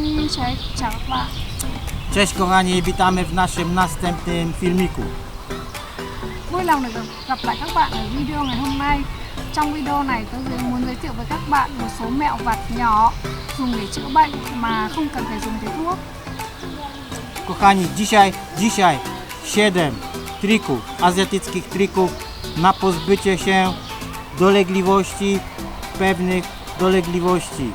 Kochani, cześć, ciao, pa. Cześć kochani, witamy w naszym następnym filmiku. Vui lòng được gặp lại các bạn ở video ngày hôm nay. Trong video này tôi muốn giới thiệu với các bạn một số mẹo vặt nhỏ dùng để chữa bệnh mà không cần phải dùng tới thuốc. Kochani, dzisiaj, dzisiaj 7 trików, azjatyckich trików na pozbycie się dolegliwości, pewnych dolegliwości,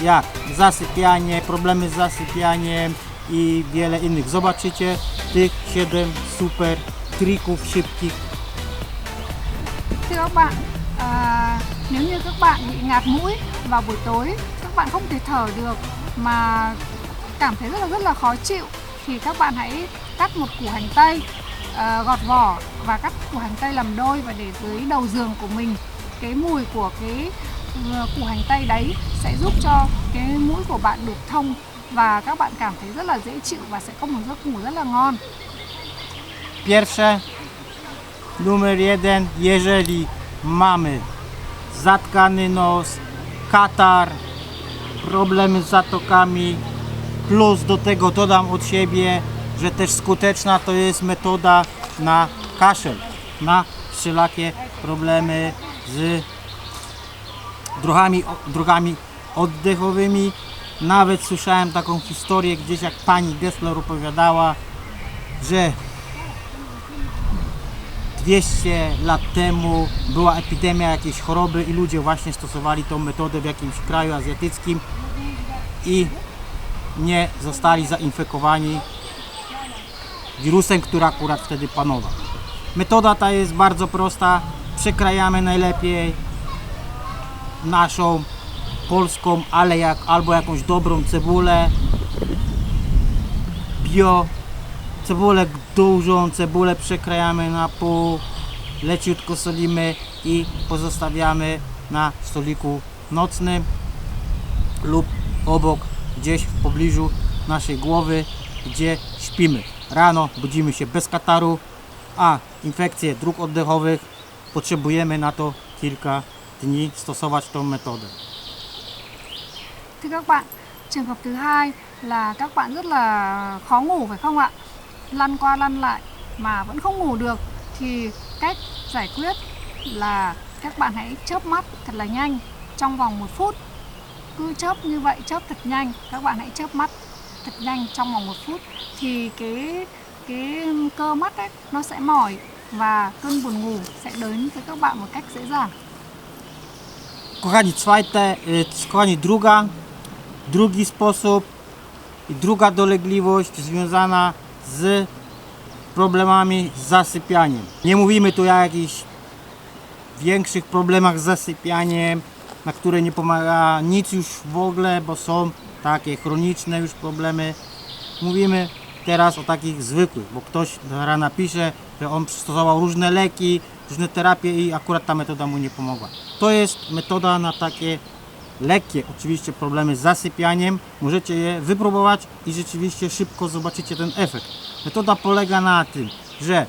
jak zasypianie, problemy z zasypianiem i wiele innych. Zobaczycie tych 7 super trików szybkich Thưa các bạn, à, nếu như các bạn bị ngạt mũi vào buổi tối, các bạn không thể thở được mà cảm thấy rất là rất là khó chịu thì các bạn hãy cắt một củ hành tây, à, gọt vỏ và cắt củ hành tây làm đôi và để dưới đầu giường của mình. Cái mùi của cái à, củ hành tây đấy sẽ giúp cho cái mũi của bạn được thông và các bạn cảm thấy rất là dễ chịu và sẽ có một giấc ngủ rất là ngon. Pierwsze, numer jeden, jeżeli mamy zatkany nos, katar, problemy z zatokami, plus do tego dodam od siebie, że też skuteczna to jest metoda na kaszel, na wszelakie problemy z drogami, drogami oddechowymi. Nawet słyszałem taką historię gdzieś, jak pani Gessler opowiadała, że 200 lat temu była epidemia jakiejś choroby i ludzie właśnie stosowali tą metodę w jakimś kraju azjatyckim i nie zostali zainfekowani wirusem, który akurat wtedy panował. Metoda ta jest bardzo prosta. Przekrajamy najlepiej naszą polską, ale jak, albo jakąś dobrą cebulę bio cebulę dużą, cebulę przekrajamy na pół, leciutko solimy i pozostawiamy na stoliku nocnym lub obok, gdzieś w pobliżu naszej głowy, gdzie śpimy. Rano budzimy się bez kataru, a infekcje dróg oddechowych potrzebujemy na to kilka dni stosować tą metodę. Thưa các bạn, trường hợp thứ hai là các bạn rất là khó ngủ phải không ạ? Lăn qua lăn lại mà vẫn không ngủ được thì cách giải quyết là các bạn hãy chớp mắt thật là nhanh trong vòng một phút. Cứ chớp như vậy, chớp thật nhanh, các bạn hãy chớp mắt thật nhanh trong vòng một phút thì cái cái cơ mắt ấy nó sẽ mỏi và cơn buồn ngủ sẽ đến với các bạn một cách dễ dàng. Kochani, zweite, e, kochani, druga, drugi sposób i druga dolegliwość związana z problemami z zasypianiem. Nie mówimy tu o jakichś większych problemach z zasypianiem, na które nie pomaga nic już w ogóle, bo są takie chroniczne już problemy. Mówimy teraz o takich zwykłych, bo ktoś rana pisze, że on stosował różne leki, różne terapie i akurat ta metoda mu nie pomogła. To jest metoda na takie lekkie oczywiście problemy z zasypianiem. Możecie je wypróbować i rzeczywiście szybko zobaczycie ten efekt. Metoda polega na tym, że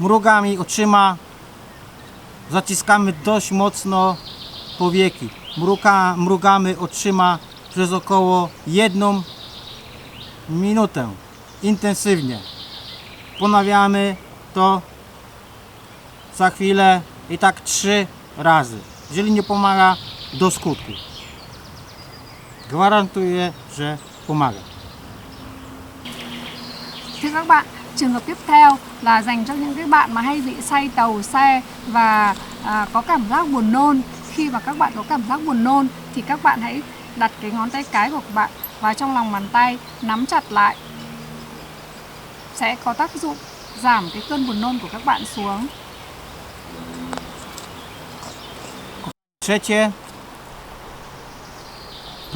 mrugami oczyma zaciskamy dość mocno powieki. Mruga, mrugamy oczyma przez około jedną minutę intensywnie. Ponawiamy to za chwilę i tak trzy razy. Jeżeli nie pomaga, do skutku. Gwarantuję, że pomaga. Thưa các bạn, trường hợp tiếp theo là dành cho những cái bạn mà hay bị say tàu xe và à, có cảm giác buồn nôn. Khi mà các bạn có cảm giác buồn nôn thì các bạn hãy đặt cái ngón tay cái của các bạn và trong lòng bàn tay nắm chặt lại sẽ có tác dụng giảm cái cơn buồn nôn của các bạn xuống. Trzecie,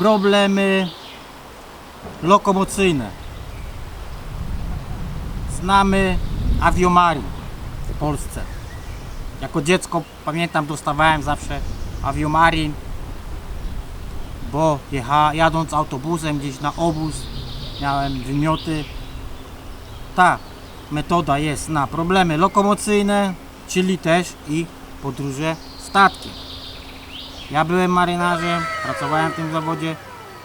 problemy lokomocyjne. Znamy awiomarię w Polsce. Jako dziecko pamiętam dostawałem zawsze awiomarin, bo jecha, jadąc autobusem gdzieś na obóz miałem wymioty. Ta metoda jest na problemy lokomocyjne, czyli też i podróże statkiem. Ja byłem marynarzem, pracowałem w tym zawodzie,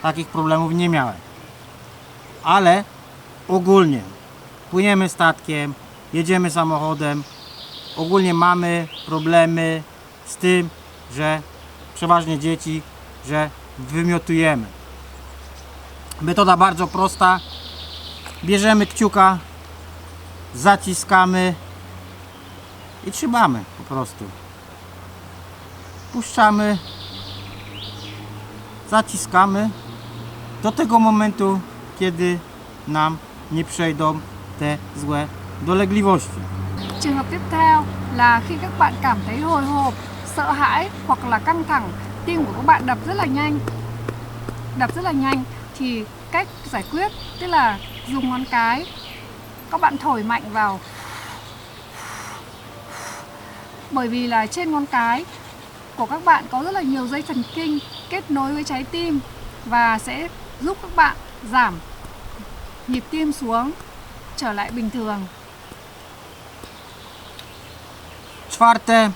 takich problemów nie miałem. Ale ogólnie płyniemy statkiem, jedziemy samochodem, ogólnie mamy problemy z tym, że przeważnie dzieci, że wymiotujemy. Metoda bardzo prosta. Bierzemy kciuka, zaciskamy i trzymamy po prostu. Puszczamy, zaciskamy do tego momentu, kiedy nam nie przejdą te złe dolegliwości. Trường hợp tiếp theo là khi các bạn cảm thấy hồi hộp, sợ hãi hoặc là căng thẳng, tim của các bạn đập rất là nhanh. Đập rất là nhanh thì cách giải quyết tức là dùng ngón cái các bạn thổi mạnh vào bởi vì là trên ngón cái của các bạn có rất là nhiều dây thần kinh kết nối với trái tim và sẽ giúp các bạn giảm nhịp tim xuống trở lại bình thường. Czwarte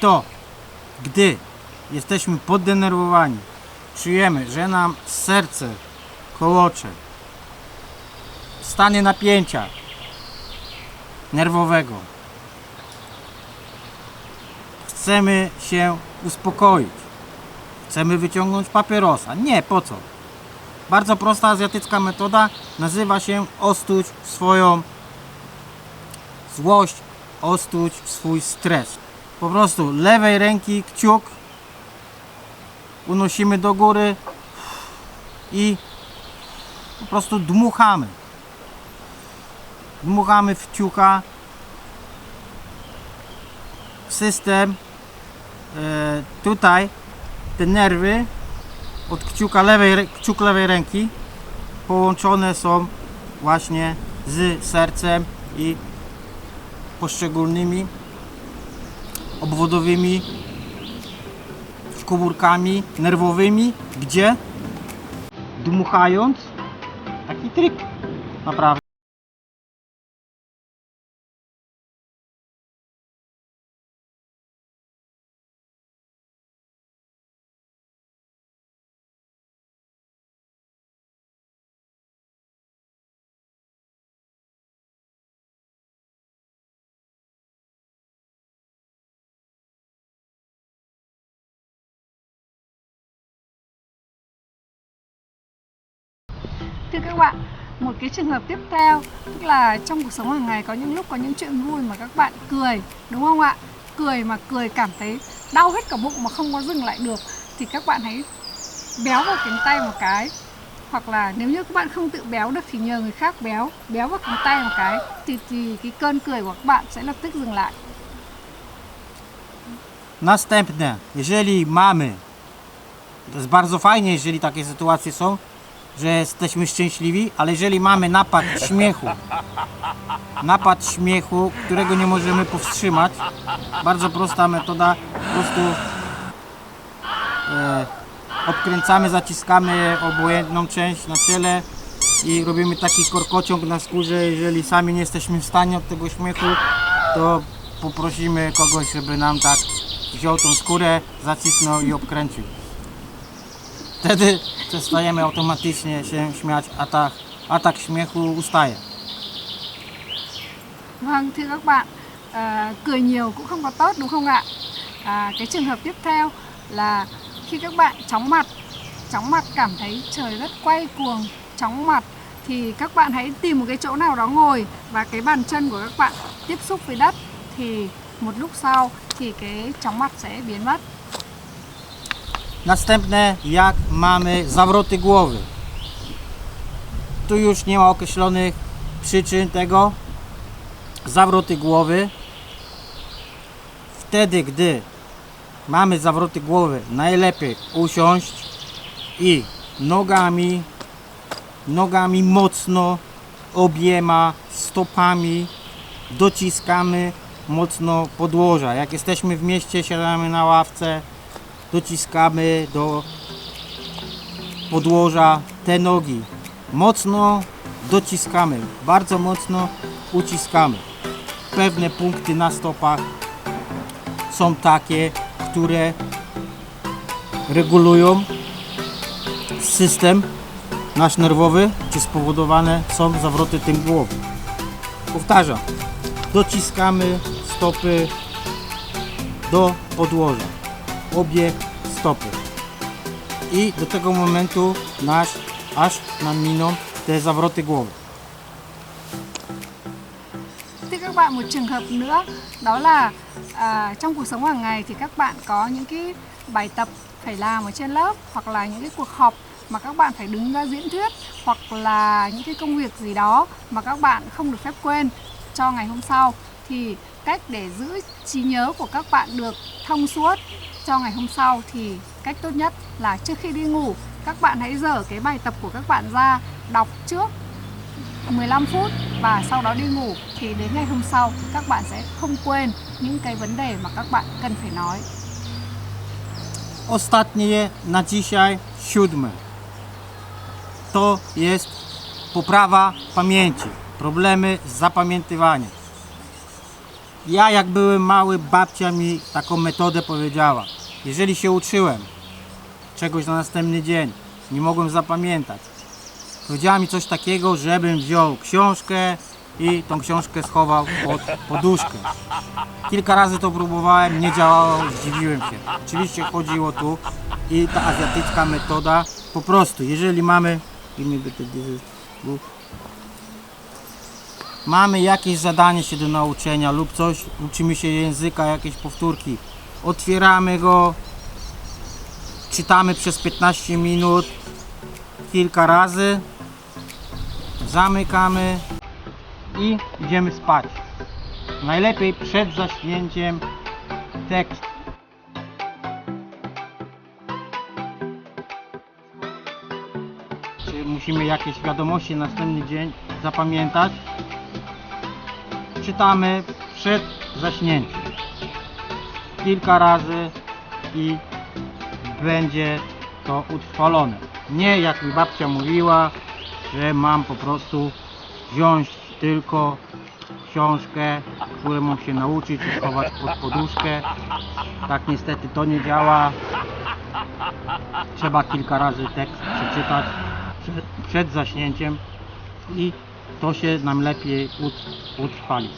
to gdy jesteśmy poddenerwowani, czujemy, że nam serce kołocze, stany napięcia nerwowego, chcemy się uspokoić, chcemy wyciągnąć papierosa. Nie, po co? Bardzo prosta azjatycka metoda nazywa się ostuć swoją złość, ostuć swój stres. Po prostu lewej ręki kciuk unosimy do góry i po prostu dmuchamy. Dmuchamy w kciuka. System tutaj te nerwy od kciuka lewej, kciuk lewej ręki połączone są właśnie z sercem i poszczególnymi obwodowymi komórkami nerwowymi, gdzie dmuchając taki trik naprawdę. Thưa các bạn, một cái trường hợp tiếp theo tức là trong cuộc sống hàng ngày có những lúc có những chuyện vui mà các bạn cười đúng không ạ? Cười mà cười cảm thấy đau hết cả bụng mà không có dừng lại được thì các bạn hãy béo vào cánh tay một cái hoặc là nếu như các bạn không tự béo được thì nhờ người khác béo béo vào cánh tay một cái thì, thì cái cơn cười của các bạn sẽ lập tức dừng lại Następne, jeżeli mamy, to jest bardzo fajnie, jeżeli takie sytuacje są, że jesteśmy szczęśliwi, ale jeżeli mamy napad śmiechu, napad śmiechu, którego nie możemy powstrzymać, bardzo prosta metoda, po prostu e, odkręcamy, zaciskamy obojętną część na ciele i robimy taki korkociąg na skórze, jeżeli sami nie jesteśmy w stanie od tego śmiechu, to poprosimy kogoś, żeby nam tak wziął tą skórę, zacisnął i obkręcił. Wtedy przestajemy automatycznie się śmiać, atak, atak śmiechu ustaje. Vâng, thưa các bạn, à, cười nhiều cũng không có tốt đúng không ạ? À, cái trường hợp tiếp theo là khi các bạn chóng mặt, chóng mặt cảm thấy trời rất quay cuồng, chóng mặt thì các bạn hãy tìm một cái chỗ nào đó ngồi và cái bàn chân của các bạn tiếp xúc với đất thì một lúc sau thì cái chóng mặt sẽ biến mất. Następne, jak mamy zawroty głowy. Tu już nie ma określonych przyczyn tego. Zawroty głowy. Wtedy, gdy mamy zawroty głowy, najlepiej usiąść i nogami, nogami mocno, obiema stopami dociskamy mocno podłoża. Jak jesteśmy w mieście, siadamy na ławce, dociskamy do podłoża te nogi. Mocno dociskamy, bardzo mocno uciskamy. Pewne punkty na stopach są takie, które regulują system nasz nerwowy, czy spowodowane są zawroty tym głowy. Powtarzam, dociskamy stopy do podłoża, obie stopy i do tego momentu nasz, aż nam miną te zawroty głowy. Thưa các bạn một trường hợp nữa đó là à, trong cuộc sống hàng ngày thì các bạn có những cái bài tập phải làm ở trên lớp hoặc là những cái cuộc họp mà các bạn phải đứng ra diễn thuyết hoặc là những cái công việc gì đó mà các bạn không được phép quên cho ngày hôm sau thì cách để giữ trí nhớ của các bạn được thông suốt cho ngày hôm sau thì cách tốt nhất là trước khi đi ngủ các bạn hãy dở cái bài tập của các bạn ra đọc trước 15 phút và sau đó đi ngủ thì đến ngày hôm sau các bạn sẽ không quên những cái vấn đề mà các bạn cần phải nói. Ostatnie na dzisiaj, siódme. To jest poprawa pamięci, problemy z zapamiętywaniem. Ja jak byłem mały, babcia mi taką metodę powiedziała. Jeżeli się uczyłem czegoś na następny dzień, nie mogłem zapamiętać, powiedziała mi coś takiego, żebym wziął książkę i tą książkę schował pod poduszkę. Kilka razy to próbowałem, nie działało, zdziwiłem się. Oczywiście chodziło tu i ta azjatycka metoda, po prostu, jeżeli mamy, mamy jakieś zadanie się do nauczenia lub coś, uczymy się języka, jakieś powtórki, otwieramy go, czytamy przez 15 minut, kilka razy, zamykamy i idziemy spać. Najlepiej przed zaśnięciem tekst. Czy musimy jakieś wiadomości na następny dzień zapamiętać? Czytamy przed zaśnięciem. Kilka razy i będzie to utrwalone. Nie jak mi babcia mówiła, że mam po prostu wziąć tylko książkę, którą mam się nauczyć i schować pod poduszkę. Tak niestety to nie działa. Trzeba kilka razy tekst przeczytać przed, przed zaśnięciem i to się nam lepiej utrwali.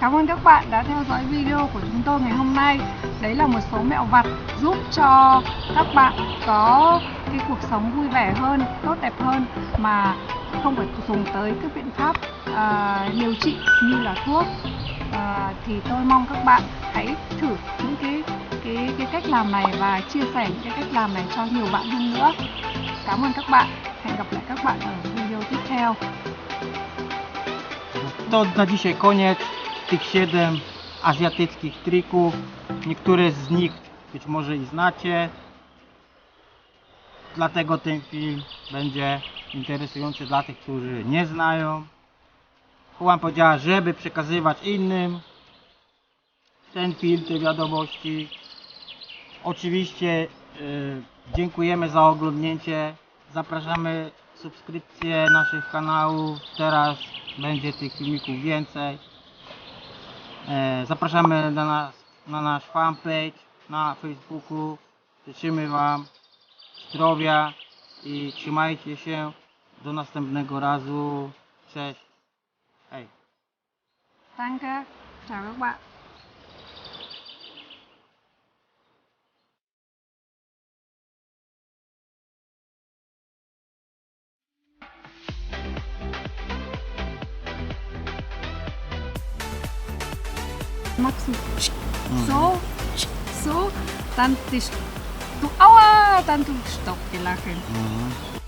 Cảm ơn các bạn đã theo dõi video của chúng tôi ngày hôm nay. Đấy là một số mẹo vặt giúp cho các bạn có cái cuộc sống vui vẻ hơn, tốt đẹp hơn mà không phải dùng tới các biện pháp à, điều trị như là thuốc. À, thì tôi mong các bạn hãy thử những cái cái cái cách làm này và chia sẻ những cái cách làm này cho nhiều bạn hơn nữa. Cảm ơn các bạn. Hẹn gặp lại các bạn ở To na dzisiaj koniec tych 7 azjatyckich trików. Niektóre z nich być może i znacie. Dlatego ten film będzie interesujący dla tych, którzy nie znają. Chłam powiedziała, żeby przekazywać innym ten film, te wiadomości. Oczywiście y, dziękujemy za oglądnięcie. Zapraszamy subskrypcję naszych kanałów. Teraz będzie tych filmików więcej. E, Zapraszamy na, nas, na nasz fanpage na Facebooku. Życzymy Wam zdrowia i trzymajcie się. Do następnego razu. Cześć. Hej. Danke. Chào các bạn. Maxu. So, so, dann die Du aua, dann du stopp gelachen. Mhm.